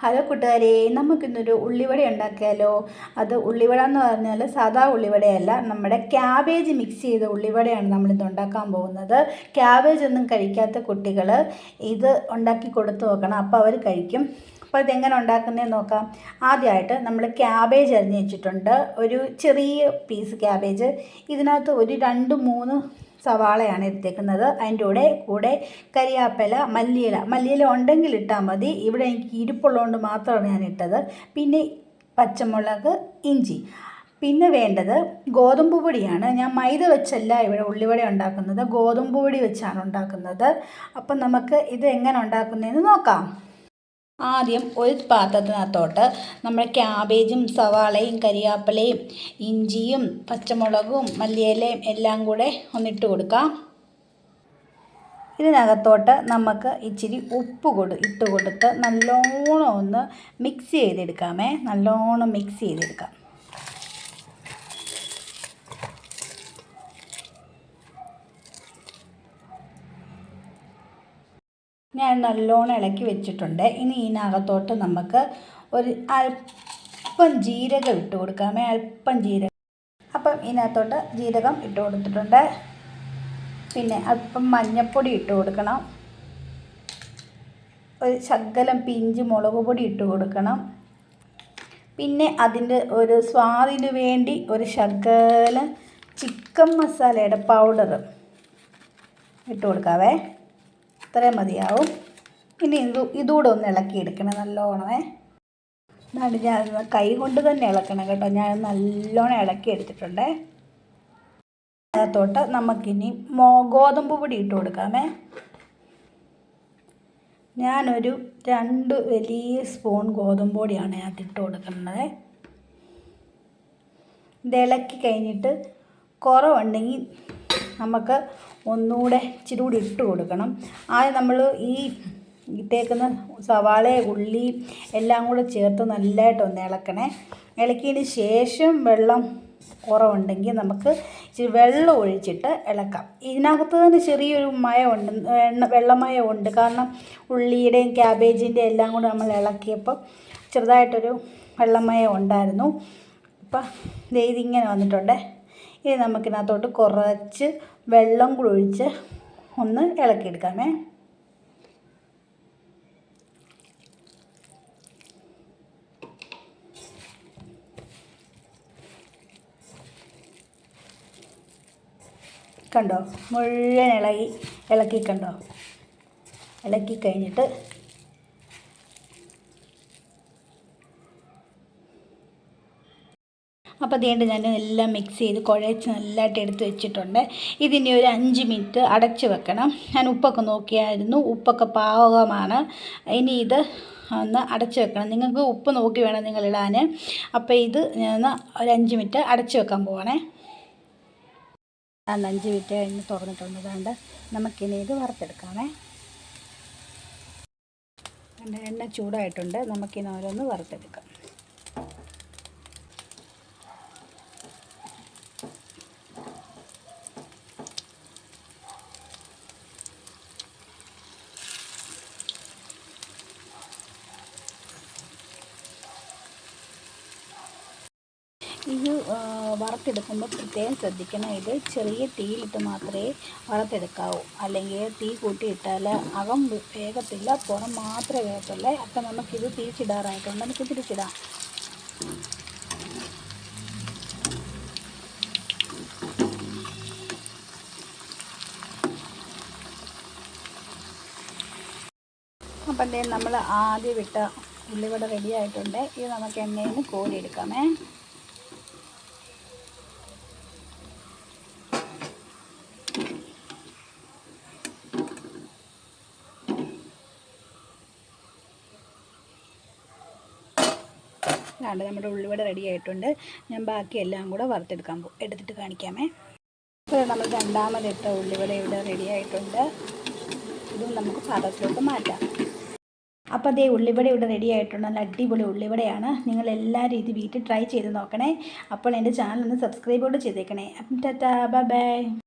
Hello കൂട്ടുകാരെ നമുക്കിന്നൊരു ഉള്ളിവട ഉണ്ടാക്കിയാലോ? അത് ഉള്ളിവട എന്ന് പറഞ്ഞാൽ സാധാ ഉള്ളിവടയല്ല നമ്മുടെ ക്യാബേജ് മിക്സ് ചെയ്ത ഉള്ളിവടയാണ് നമ്മളിന്ന് ഉണ്ടാക്കാൻ പോകുന്നത്. ക്യാബേജ് ഒന്നും കഴിക്കാത്ത കുട്ടികൾ ഇത് ഉണ്ടാക്കി കൊടുത്തു നോക്കണം അപ്പോൾ അവർ കഴിക്കും. അപ്പോൾ ഇതെങ്ങനെ ഉണ്ടാക്കുന്നതെന്ന് നോക്കാം. ആദ്യമായിട്ട് നമ്മൾ ക്യാബേജ് അരിഞ്ഞ് വെച്ചിട്ടുണ്ട്. ഒരു ചെറിയ പീസ് ക്യാബേജ്. ഇതിനകത്ത് ഒരു രണ്ട് മൂന്ന് സവാളയാണ് എടുത്തേക്കുന്നത്. അതിന്റെ കൂടെ കൂടെ കരിയാപ്പില മല്ലിയില. മല്ലിയില ഉണ്ടെങ്കിൽ ഇട്ടാൽ മതി. ഇവിടെ എനിക്ക് ഇരിപ്പുള്ളതുകൊണ്ട് മാത്രമാണ് ഞാൻ ഇട്ടത്. പിന്നെ പച്ചമുളക് ഇഞ്ചി. പിന്നെ വേണ്ടത് ഗോതമ്പ് പൊടിയാണ്. ഞാൻ മൈദ വെച്ചല്ല ഇവിടെ ഉള്ളിവട ഉണ്ടാക്കുന്നത്. ഗോതമ്പ് പൊടി വെച്ചാണ് ഉണ്ടാക്കുന്നത്. അപ്പം നമുക്ക് ഇത് എങ്ങനെ ഉണ്ടാക്കുന്നതെന്ന് നോക്കാം. ആദ്യം ഒരു പാത്രത്തിനകത്തോട്ട് നമ്മൾ ക്യാബേജും സവാളയും കരിയാപ്പിലയും ഇഞ്ചിയും പച്ചമുളകും മല്ലിയിലയും എല്ലാം കൂടെ ഒന്നിട്ട് കൊടുക്കാം. ഇതിനകത്തോട്ട് നമുക്ക് ഇച്ചിരി ഉപ്പ് കൊടു ഇട്ട് കൊടുത്ത് നല്ലോണം ഒന്ന് മിക്സ് ചെയ്തെടുക്കാമേ. നല്ലോണം മിക്സ് ചെയ്തെടുക്കാം. ഞാൻ നല്ലോണം ഇളക്കി വെച്ചിട്ടുണ്ട്. ഇനി ഇതിനകത്തോട്ട് നമുക്ക് ഒരു അല്പം ജീരകം ഇട്ട് കൊടുക്കാമേ അല്പം ജീരകം. അപ്പം ഇതിനകത്തോട്ട് ജീരകം ഇട്ട് കൊടുത്തിട്ടുണ്ട്. പിന്നെ അല്പം മഞ്ഞൾപ്പൊടി ഇട്ട് കൊടുക്കണം. ഒരു ശകലം പിഞ്ച് മുളക് പൊടി ഇട്ട് കൊടുക്കണം. പിന്നെ അതിന്റെ ഒരു സ്വാദിന് വേണ്ടി ഒരു ശകലം ചിക്കൻ മസാലയുടെ പൗഡർ ഇട്ട് കൊടുക്കാവേ. ഇത്രയും മതിയാവും. ഇനി ഇത് ഇതുകൂടെ ഒന്ന് ഇളക്കിയെടുക്കണം നല്ലോണമേ. എന്നാണ് ഞാൻ കൈ കൊണ്ട് തന്നെ ഇളക്കണം കേട്ടോ. ഞാൻ നല്ലോണം ഇളക്കി എടുത്തിട്ടുണ്ടേ അതിനകത്തോട്ട് നമുക്കിനി മോ ഗോതമ്പ് പൊടി ഇട്ട് കൊടുക്കാമേ. ഞാനൊരു രണ്ട് വലിയ സ്പൂൺ ഗോതമ്പ് പൊടിയാണ് ഞാൻ ഇട്ട് കൊടുക്കുന്നത്. ഇത് ഇളക്കി കഴിഞ്ഞിട്ട് കുറവുണ്ടെങ്കിൽ നമുക്ക് ഒന്നുകൂടെ ഇച്ചിരി കൂടി ഇട്ട് കൊടുക്കണം. ആദ്യം നമ്മൾ ഈ ഇട്ടേക്കുന്ന സവാള ഉള്ളി എല്ലാം കൂടെ ചേർത്ത് നല്ലതായിട്ട് ഒന്ന് ഇളക്കണേ. ഇളക്കിയതിന് ശേഷം വെള്ളം കുറവുണ്ടെങ്കിൽ നമുക്ക് ഇച്ചിരി വെള്ളം ഒഴിച്ചിട്ട് ഇളക്കാം. ഇതിനകത്ത് തന്നെ ചെറിയൊരു മയമുണ്ട് എണ്ണ വെള്ളമയം ഉണ്ട്. കാരണം ഉള്ളിയുടെയും ക്യാബേജിന്റെയും എല്ലാം കൂടെ നമ്മൾ ഇളക്കിയപ്പോൾ ചെറുതായിട്ടൊരു വെള്ളമയം ഉണ്ടായിരുന്നു. അപ്പം ഇതിങ്ങനെ വന്നിട്ടുണ്ട്. ഇനി നമുക്കിനകത്തോട്ട് കുറച്ച് വെള്ളം കൂടി ഒഴിച്ച് ഒന്ന് ഇളക്കിയെടുക്കാമേ. കണ്ടോ? മുഴുവൻ ഇളകി ഇളക്കി കണ്ടോ ഇളക്കി കഴിഞ്ഞിട്ട് അപ്പോൾ അതുകൊണ്ട് ഞാൻ എല്ലാം മിക്സ് ചെയ്ത് കുഴച്ച് നല്ലതായിട്ട് എടുത്ത് വെച്ചിട്ടുണ്ട്. ഇതിനി ഒരു അഞ്ച് മിനിറ്റ് അടച്ച് വെക്കണം. ഞാൻ ഉപ്പൊക്കെ നോക്കിയായിരുന്നു. ഉപ്പൊക്കെ പാകമാണ്. ഇനി ഇത് ഒന്ന് അടച്ച് വെക്കണം. നിങ്ങൾക്ക് ഉപ്പ് നോക്കി വേണം നിങ്ങൾ ഇടാൻ അപ്പോൾ ഇത് ഞാൻ ഒരു അഞ്ച് മിനിറ്റ് അടച്ച് വെക്കാൻ പോവാണേ. അഞ്ച് മിനിറ്റ് കഴിഞ്ഞ് തുറന്നിട്ടുണ്ട്. നമുക്കിനി ഇത് വറുത്തെടുക്കാമേ എണ്ണ ചൂടായിട്ടുണ്ട്. നമുക്കിനി ഓരോന്ന് വറുത്തെടുക്കാം. വറുത്തെടുക്കുമ്പോൾ പ്രത്യേകം ശ്രദ്ധിക്കണം. ഇത് ചെറിയ തീയിലിട്ട് മാത്രമേ വറുത്തെടുക്കാവൂ. അല്ലെങ്കിൽ തീ കൂട്ടിയിട്ടാൽ അകം വേഗത്തില്ല പുറം മാത്രമേ വേഗത്തുള്ളൂ അപ്പം നമുക്കിത് തിരിച്ചിടാറായിട്ടുണ്ട് നമുക്ക് തിരിച്ചിടാം. അപ്പം നമ്മൾ ആദ്യം വിട്ട ഉള്ളിവട റെഡി ആയിട്ടുണ്ട് ഇത് നമുക്ക് എണ്ണയിൽ നിന്ന് കോരിയെടുക്കാമേ. അതാണ്ട് നമ്മുടെ ഉള്ളിവട റെഡി ആയിട്ടുണ്ട്. ഞാൻ ബാക്കി എല്ലാം കൂടെ വറുത്തെടുക്കാൻ പോകും എടുത്തിട്ട് കാണിക്കാമേ. ഇപ്പോൾ നമ്മൾ രണ്ടാമതിട്ട ഉള്ളിവട ഇവിടെ റെഡി ആയിട്ടുണ്ട്. ഇതും നമുക്ക് പാത്രത്തിലോട്ട് മാറ്റാം. അപ്പോൾ അതേ ഉള്ളിവട ഇവിടെ റെഡി ആയിട്ടുണ്ട്. നല്ല അടിപൊളി ഉള്ളിവടയാണ്. നിങ്ങൾ എല്ലാവരും ഇത് വീട്ടിൽ ട്രൈ ചെയ്ത് നോക്കണേ. അപ്പോൾ എന്റെ ചാനൽ ഒന്ന് സബ്സ്ക്രൈബ് കൂടെ ചെയ്തേക്കണേ. അപ്പം ടാറ്റാ ബൈ ബൈ